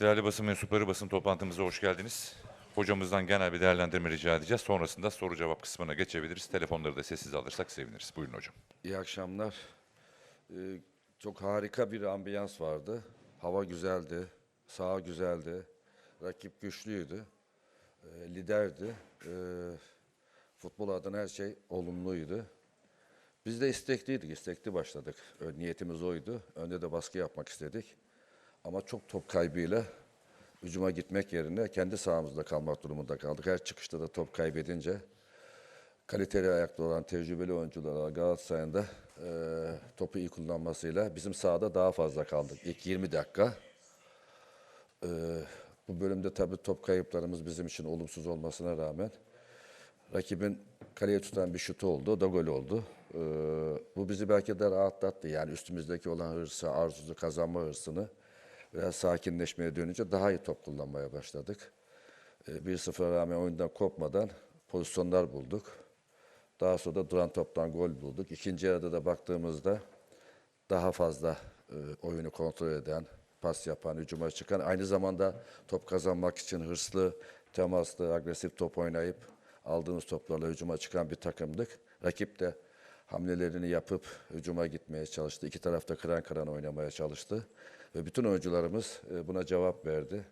Değerli basın mensupları basın toplantımıza hoş geldiniz. Hocamızdan genel bir değerlendirme rica edeceğiz. Sonrasında soru cevap kısmına geçebiliriz. Telefonları da sessiz alırsak seviniriz. Buyurun hocam. İyi akşamlar. Ee, çok harika bir ambiyans vardı. Hava güzeldi, saha güzeldi, rakip güçlüydü, ee, liderdi. Ee, futbol adına her şey olumluydu. Biz de istekliydik, istekli başladık. Niyetimiz oydu. Önde de baskı yapmak istedik. Ama çok top kaybıyla hücuma gitmek yerine kendi sahamızda kalmak durumunda kaldık. Her çıkışta da top kaybedince kaliteli ayakta olan tecrübeli oyuncular Galatasaray'ın da e, topu iyi kullanmasıyla bizim sahada daha fazla kaldık. İlk 20 dakika. E, bu bölümde tabii top kayıplarımız bizim için olumsuz olmasına rağmen rakibin kaleye tutan bir şutu oldu. Da gol oldu. E, bu bizi belki de rahatlattı. Yani üstümüzdeki olan hırsı, arzusu, kazanma hırsını biraz sakinleşmeye dönünce daha iyi top kullanmaya başladık. E, 1-0'a rağmen oyundan kopmadan pozisyonlar bulduk. Daha sonra da duran toptan gol bulduk. İkinci yarıda da baktığımızda daha fazla e, oyunu kontrol eden, pas yapan, hücuma çıkan, aynı zamanda top kazanmak için hırslı, temaslı, agresif top oynayıp aldığımız toplarla hücuma çıkan bir takımdık. Rakip de hamlelerini yapıp hücuma gitmeye çalıştı. İki tarafta kıran kıran oynamaya çalıştı. Ve bütün oyuncularımız e, buna cevap verdi.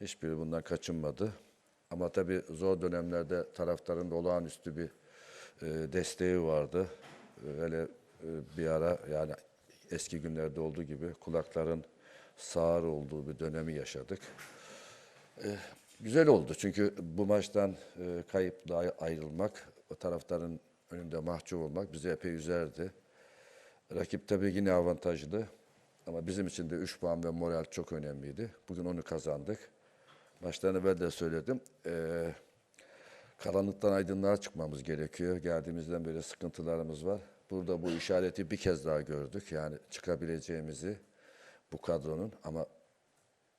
Hiçbiri bundan kaçınmadı. Ama tabii zor dönemlerde taraftarın da olağanüstü bir e, desteği vardı. E, Hele bir ara yani eski günlerde olduğu gibi kulakların sağır olduğu bir dönemi yaşadık. Güzel oldu çünkü bu maçtan e, kayıpla ay- ayrılmak, taraftarın önünde mahcup olmak bizi epey üzerdi. Rakip tabii yine avantajlı ama bizim için de 3 puan ve moral çok önemliydi. Bugün onu kazandık. Maçtan evvel de söyledim. Ee, karanlıktan aydınlığa çıkmamız gerekiyor. Geldiğimizden beri sıkıntılarımız var. Burada bu işareti bir kez daha gördük. Yani çıkabileceğimizi bu kadronun ama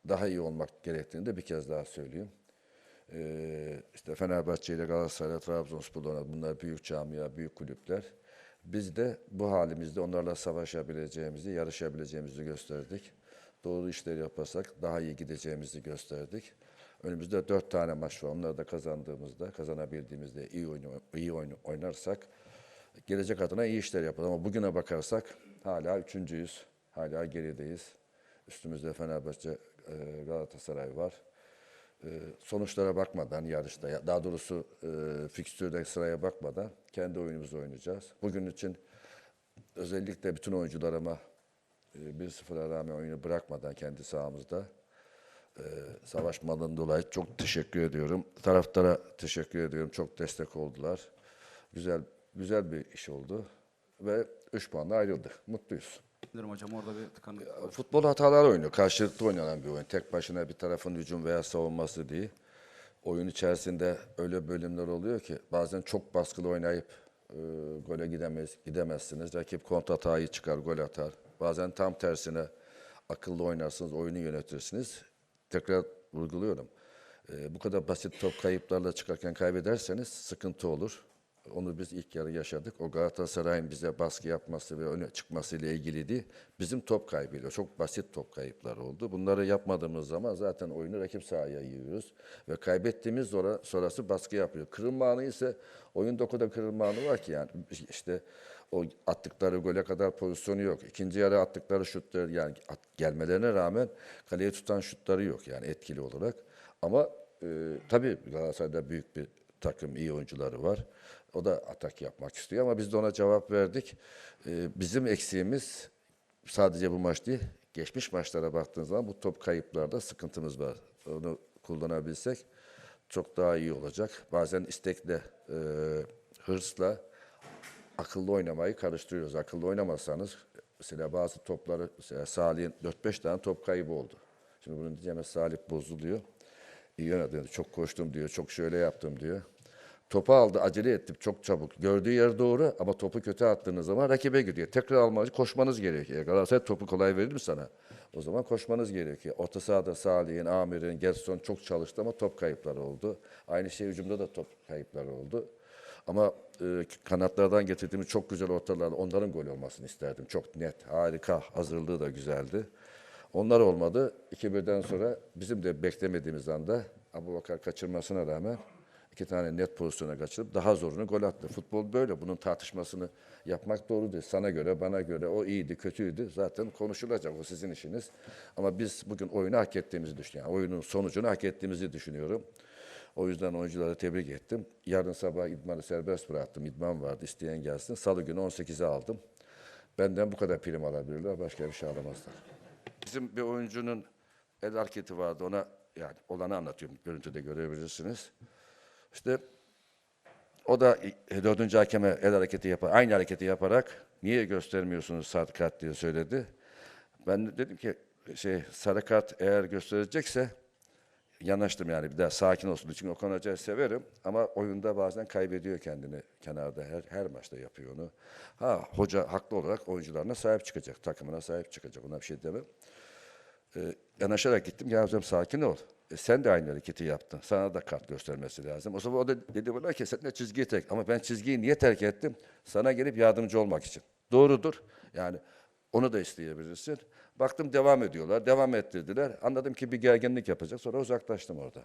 daha iyi olmak gerektiğini de bir kez daha söyleyeyim. Ee, işte Fenerbahçe ile Galatasaray, Trabzonspor bunlar büyük camia, büyük kulüpler. Biz de bu halimizde onlarla savaşabileceğimizi, yarışabileceğimizi gösterdik. Doğru işleri yaparsak daha iyi gideceğimizi gösterdik. Önümüzde dört tane maç var. Onları da kazandığımızda, kazanabildiğimizde iyi oyunu, iyi oyunu oynarsak gelecek adına iyi işler yaparız. Ama bugüne bakarsak hala üçüncüyüz. Hala gerideyiz. Üstümüzde Fenerbahçe, e, Galatasaray var. E, sonuçlara bakmadan yarışta, ya- daha doğrusu e, fikstürde sıraya bakmadan kendi oyunumuzu oynayacağız. Bugün için özellikle bütün oyuncularıma e, 1-0'a rağmen oyunu bırakmadan kendi sahamızda e, savaşmadan dolayı çok teşekkür ediyorum. Taraftara teşekkür ediyorum. Çok destek oldular. Güzel güzel bir iş oldu ve 3 puanla ayrıldık. Mutluyuz. Bilirim hocam orada bir tıkanık. Futbol hatalar oyunu. Karşılıklı oynanan bir oyun. Tek başına bir tarafın hücum veya savunması değil. Oyun içerisinde öyle bölümler oluyor ki bazen çok baskılı oynayıp e, gole gidemez, gidemezsiniz. Rakip kontratayı çıkar, gol atar. Bazen tam tersine akıllı oynarsınız, oyunu yönetirsiniz. Tekrar vurguluyorum. E, bu kadar basit top kayıplarla çıkarken kaybederseniz sıkıntı olur. Onu biz ilk yarı yaşadık. O Galatasaray'ın bize baskı yapması ve öne çıkmasıyla ilgili değil. Bizim top kaybıyla çok basit top kayıpları oldu. Bunları yapmadığımız zaman zaten oyunu rakip sahaya yığıyoruz. Ve kaybettiğimiz sonra, sonrası baskı yapıyor. Kırılma anı ise oyunda o kadar kırılma anı var ki yani işte o attıkları gole kadar pozisyonu yok. İkinci yarı attıkları şutları yani at- gelmelerine rağmen kaleye tutan şutları yok yani etkili olarak. Ama e, tabii Galatasaray'da büyük bir takım, iyi oyuncuları var. O da atak yapmak istiyor ama biz de ona cevap verdik. E, bizim eksiğimiz sadece bu maç değil, geçmiş maçlara baktığınız zaman bu top kayıplarda sıkıntımız var. Onu kullanabilsek çok daha iyi olacak. Bazen istekle, e, hırsla akıllı oynamayı karıştırıyoruz. Akıllı oynamazsanız mesela bazı topları mesela Salih'in 4-5 tane top kaybı oldu. Şimdi bunu diyeceğimiz Salih bozuluyor. İyi yönetiyor. Çok koştum diyor. Çok şöyle yaptım diyor. Topu aldı, acele ettim çok çabuk. Gördüğü yer doğru ama topu kötü attığınız zaman rakibe gidiyor. Tekrar almanız, koşmanız gerekiyor. Galatasaray topu kolay verir mi sana? O zaman koşmanız gerekiyor. Orta sahada Salih'in, Amir'in, Gerson çok çalıştı ama top kayıpları oldu. Aynı şey hücumda da top kayıpları oldu. Ama e, kanatlardan getirdiğimiz çok güzel ortalarla onların gol olmasını isterdim. Çok net, harika, hazırlığı da güzeldi. Onlar olmadı. 2-1'den sonra bizim de beklemediğimiz anda Abu Bakar kaçırmasına rağmen iki tane net pozisyona kaçırıp daha zorunu gol attı. Futbol böyle. Bunun tartışmasını yapmak doğru değil. Sana göre, bana göre o iyiydi, kötüydü. Zaten konuşulacak. O sizin işiniz. Ama biz bugün oyunu hak ettiğimizi düşünüyorum. Yani oyunun sonucunu hak ettiğimizi düşünüyorum. O yüzden oyuncuları tebrik ettim. Yarın sabah idmanı serbest bıraktım. İdman vardı. isteyen gelsin. Salı günü 18'e aldım. Benden bu kadar prim alabilirler. Başka bir şey alamazlar. Bizim bir oyuncunun el hareketi vardı. Ona yani olanı anlatıyorum. Görüntüde görebilirsiniz. İşte o da dördüncü hakeme el hareketi yapar, aynı hareketi yaparak niye göstermiyorsunuz sarı kart diye söyledi. Ben de dedim ki şey sarı kart eğer gösterecekse yanaştım yani bir daha sakin olsun. Çünkü Okan Hoca'yı severim ama oyunda bazen kaybediyor kendini kenarda. Her, her maçta yapıyor onu. Ha hoca haklı olarak oyuncularına sahip çıkacak, takımına sahip çıkacak. Ona bir şey demem. Ee, yanaşarak gittim. Ya hocam sakin ol. E, sen de aynı hareketi yaptın. Sana da kart göstermesi lazım. O zaman o da dedi bana ki sen de çizgiyi tek. Ama ben çizgiyi niye terk ettim? Sana gelip yardımcı olmak için. Doğrudur. Yani onu da isteyebilirsin. Baktım devam ediyorlar. Devam ettirdiler. Anladım ki bir gerginlik yapacak. Sonra uzaklaştım orada.